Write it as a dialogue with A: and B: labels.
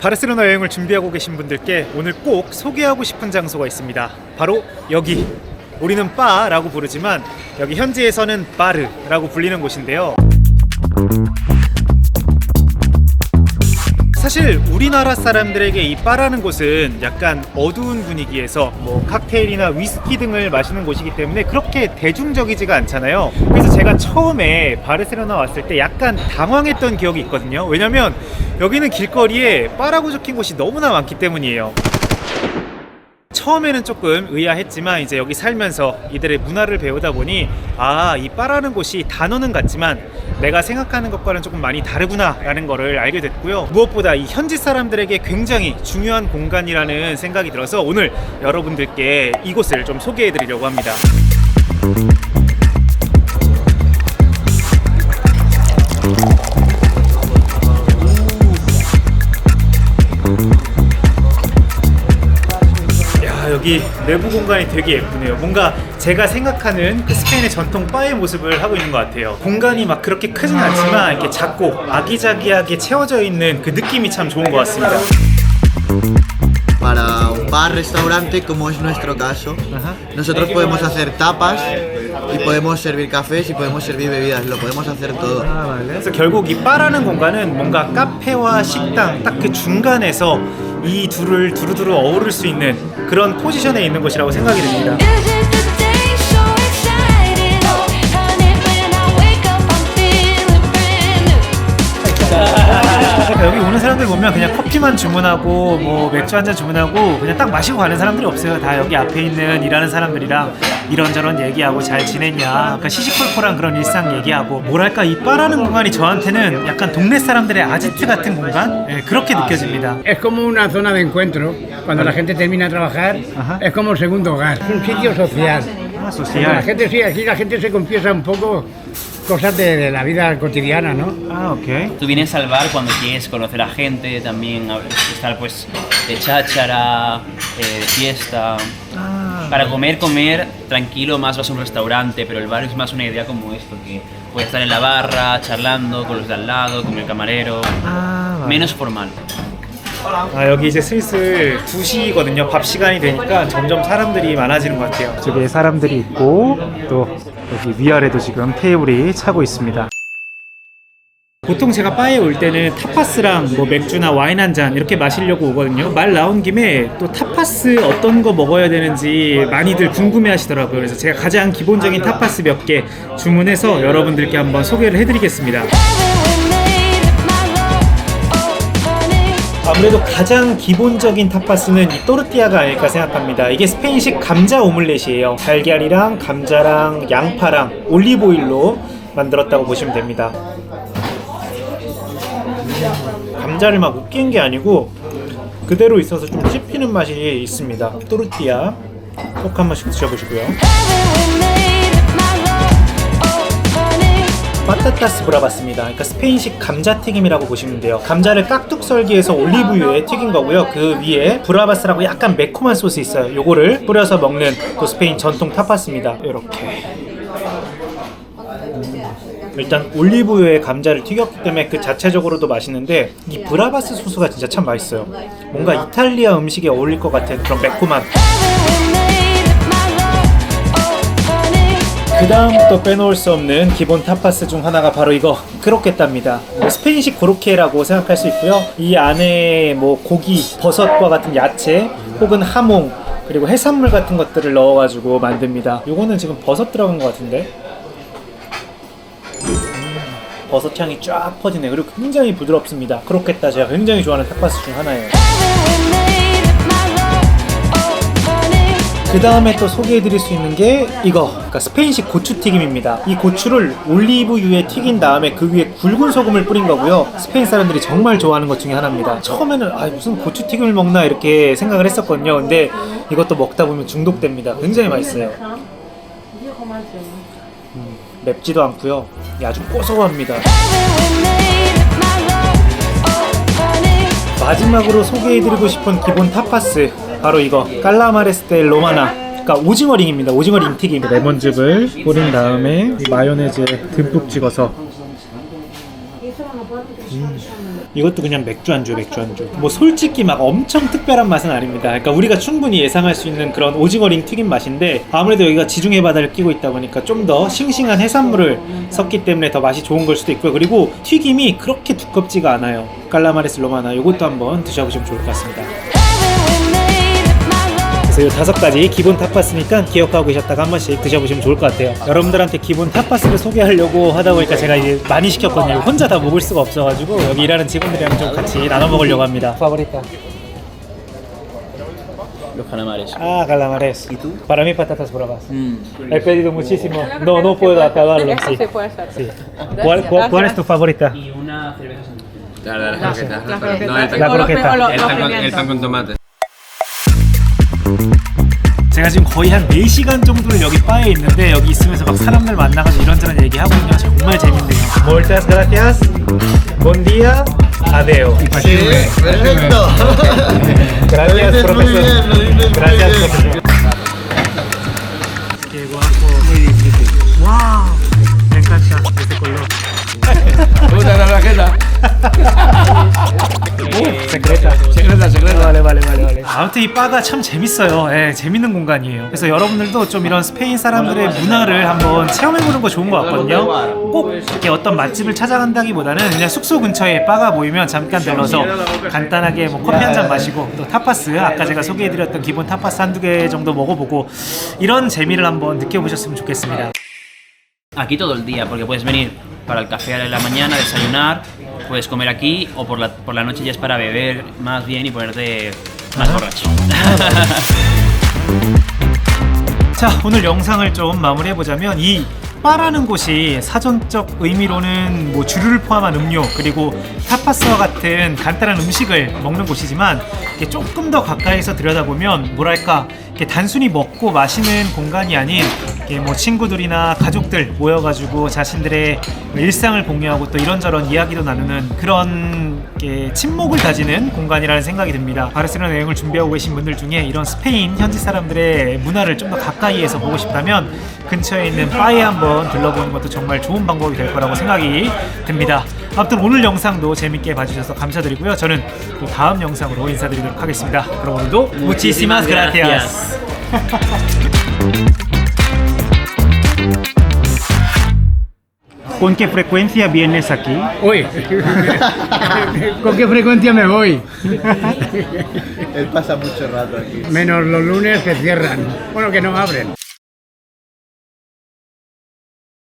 A: 바르셀로나 여행을 준비하고 계신 분들께 오늘 꼭 소개하고 싶은 장소가 있습니다. 바로 여기. 우리는 바라고 부르지만 여기 현지에서는 바르라고 불리는 곳인데요. 우리나라 사람들에게 이 바라는 곳은 약간 어두운 분위기에서 뭐 칵테일이나 위스키 등을 마시는 곳이기 때문에 그렇게 대중적이지가 않잖아요. 그래서 제가 처음에 바르셀로나 왔을 때 약간 당황했던 기억이 있거든요. 왜냐면 여기는 길거리에 바라고 적힌 곳이 너무나 많기 때문이에요. 처음에는 조금 의아했지만 이제 여기 살면서 이들의 문화를 배우다 보니 아, 이 바라는 곳이 단어는 같지만 내가 생각하는 것과는 조금 많이 다르구나라는 거를 알게 됐고요. 무엇보다 이 현지 사람들에게 굉장히 중요한 공간이라는 생각이 들어서 오늘 여러분들께 이곳을 좀 소개해 드리려고 합니다. 야 여기 내부 공간이 되게 예쁘네요. 뭔가 제가 생각하는 그 스페인의 전통 바의 모습을 하고 있는 것 같아요. 공간이 막 그렇게 크진 않지만 이렇게 작고 아기자기하게 채워져 있는 그 느낌이 참 좋은 것 같습니다.
B: Para un bar, restaurante, como es nuestro caso, nosotros podemos hacer tapas y podemos servir cafés y podemos servir bebidas, lo podemos hacer todo.
A: 그래서 결국 이 바라는 공간은 뭔가 카페와 식당 딱 그 중간에서 이 둘을 두루두루 어우를 수 있는 그런 포지션에 있는 곳이라고 생각이 듭니다. 여기 오는 사람들 보면 그냥 커피만 주문하고 뭐 맥주 한 잔 주문하고 그냥 딱 마시고 가는 사람들이 없어요. 다 여기 앞에 있는 일하는 사람들이랑 이런저런 얘기하고 잘 지냈냐, 약간 시시콜콜한 그런 일상 얘기하고 뭐랄까 이 바라는 공간이 저한테는 약간 동네 사람들의 아지트 같은 공간 예, 그렇게 느껴집니다.
C: Es como una zona de encuentro. Cuando la gente termina de trabajar,
A: Ajá.
C: es como el segundo hogar. Es un sitio social.
A: 아,
C: La
A: 소시알.
C: gente sí, aquí la gente se confiesa un poco cosas de, de, la vida cotidiana, ¿no?
A: Ah, ok.
D: Tú vienes al bar cuando quieres conocer a gente, también estar pues de cháchara, eh, de fiesta. Ah. Para comer, comer tranquilo, más vas a un restaurante, pero el bar es más una idea como esto, que puedes estar en la barra, charlando con los de al lado, con el camarero.
A: Ah, vale.
D: Menos formal.
A: 아 여기 이제 슬슬 2시거든요. 밥 시간이 되니까 점점 사람들이 많아지는 것 같아요. 저기에 사람들이 있고 또 여기 위아래도 지금 테이블이 차고 있습니다. 보통 제가 바에 올 때는 타파스랑 뭐 맥주나 와인 한 잔 이렇게 마시려고 오거든요. 말 나온 김에 또 타파스 어떤 거 먹어야 되는지 많이들 궁금해 하시더라고요. 그래서 제가 가장 기본적인 타파스 몇 개 주문해서 여러분들께 한번 소개를 해드리겠습니다 아무래도 가장 기본적인 타파스는 이 또르띠아가 아닐까 생각합니다. 이게 스페인식 감자 오믈렛이에요. 달걀이랑 감자랑 양파랑 올리브오일로 만들었다고 보시면 됩니다. 감자를 막 으깬 게 아니고 그대로 있어서 좀 씹히는 맛이 있습니다. 또르띠아 꼭 한 번씩 드셔보시고요. 파타타스 브라바스입니다. 그러니까 스페인식 감자튀김이라고 보시면 돼요. 감자를 깍둑 썰기해서 올리브유에 튀긴 거고요. 그 위에 브라바스라고 약간 매콤한 소스 있어요. 요거를 뿌려서 먹는 또 스페인 전통 타파스입니다. 이렇게. 음, 일단 올리브유에 감자를 튀겼기 때문에 그 자체적으로도 맛있는데 이 브라바스 소스가 진짜 참 맛있어요. 뭔가 이탈리아 음식에 어울릴 것 같은 그런 매콤한 그 다음부터 빼놓을 수 없는 기본 타파스 중 하나가 바로 이거 크로켓다입니다. 뭐 스페인식 고로케라고 생각할 수 있고요. 이 안에 뭐 고기, 버섯과 같은 야채 혹은 하몽 그리고 해산물 같은 것들을 넣어가지고 만듭니다. 요거는 지금 버섯 들어간 것 같은데. 음, 버섯 향이 쫙 퍼지네. 그리고 굉장히 부드럽습니다. 크로켓다 제가 굉장히 좋아하는 타파스 중 하나예요. 그 다음에 또 소개해드릴 수 있는 게 이거. 그러니까 스페인식 고추튀김입니다. 이 고추를 올리브유에 튀긴 다음에 그 위에 굵은 소금을 뿌린 거고요. 스페인 사람들이 정말 좋아하는 것 중에 하나입니다. 처음에는 아 무슨 고추튀김을 먹나? 이렇게 생각을 했었거든요. 근데 이것도 먹다 보면 중독됩니다. 굉장히 맛있어요. 음, 맵지도 않고요. 아주 고소합니다 마지막으로 소개해드리고 싶은 기본 타파스 바로 이거 깔라마레스 데 로마나 그러니까 오징어링입니다. 오징어링 튀김. 레몬즙을 뿌린 다음에 이 마요네즈에 듬뿍 찍어서 음, 이것도 그냥 맥주 안주 맥주 안주. 뭐 솔직히 막 엄청 특별한 맛은 아닙니다. 그러니까 우리가 충분히 예상할 수 있는 그런 오징어링 튀김 맛인데 아무래도 여기가 지중해 바다를 끼고 있다 보니까 좀 더 싱싱한 해산물을 섞기 때문에 더 맛이 좋은 걸 수도 있고요. 그리고 튀김이 그렇게 두껍지가 않아요. 깔라마레스 로마나 이것도 한번 드셔보시면 좋을 것 같습니다 이 다섯 가지 기본 타파스니까 기억하고 계셨다가 한 번씩 드셔보시면 좋을 것 같아요. 여러분들한테 기본 타파스를 소개하려고 하다 보니까 제가 이제 많이 시켰거든요. 혼자 다 먹을 수가 없어가지고 여기 일하는 직원들이랑 좀 같이 나눠 먹으려고 합니다. 파보리타.
D: Los calamares.
A: Ah, calamares. ¿Y tú? Para mí patatas bravas.
D: Mm.
A: He pedido muchísimo. No, no puedo acabarlo. Sí.
E: Sí, puede ser.
A: Sí. ¿Cuál, cuál, cuál es tu favorita?
D: Y una cerveza
F: Claro, las croquetas. No, el pan con tomate.
A: 제가 지금 거의 한 4시간 정도를 여기 바에 있는데 여기 있으면서 막 사람들 만나가지고 이런저런 얘기하거든요. 정말 재밌네요. Muchas gracias. Bon día. Adeo.
B: Sí, perfecto.
A: Gracias, profesor. Gracias, profesor. 아무튼 이 바가 참 재밌어요. 예, 재밌는 공간이에요. 그래서 여러분들도 좀 이런 스페인 사람들의 문화를 한번 체험해보는 거 좋은 것 같거든요. 꼭 이렇게 어떤 맛집을 찾아간다기보다는 그냥 숙소 근처에 바가 보이면 잠깐 들러서 간단하게 뭐 커피 한 잔 마시고 또 타파스 아까 제가 소개해드렸던 기본 타파스 한두 개 정도 먹어보고 이런 재미를 한번 느껴보셨으면 좋겠습니다.
D: Aquí todo el día, porque puedes venir para el café de la mañana, desayunar, puedes comer aquí o por la, por la noche ya es para beber más bien y ponerte
A: 자 오늘 영상을 좀 마무리해 보자면 이 바라는 곳이 사전적 의미로는 뭐 주류를 포함한 음료 그리고 타파스와 같은 간단한 음식을 먹는 곳이지만 조금 더 가까이서 들여다보면 뭐랄까 단순히 먹고 마시는 공간이 아닌 뭐 친구들이나 가족들 모여가지고 자신들의 일상을 공유하고 또 이런저런 이야기도 나누는 그런 친목을 다지는 공간이라는 생각이 듭니다. 바르셀로나 여행을 준비하고 계신 분들 중에 이런 스페인 현지 사람들의 문화를 좀 더 가까이에서 보고 싶다면 근처에 있는 바에 한번 들러보는 것도 정말 좋은 방법이 될 거라고 생각이 듭니다. 아무튼 오늘 영상도 재밌게 봐주셔서 감사드리고요. 저는 또 다음 영상으로 인사드리도록 하겠습니다. 그럼 오늘도. ¿Con qué frecuencia vienes aquí?
C: Uy, ¿con qué frecuencia me voy?
B: Él pasa mucho rato aquí.
C: Menos los lunes que cierran. Bueno, que no abren.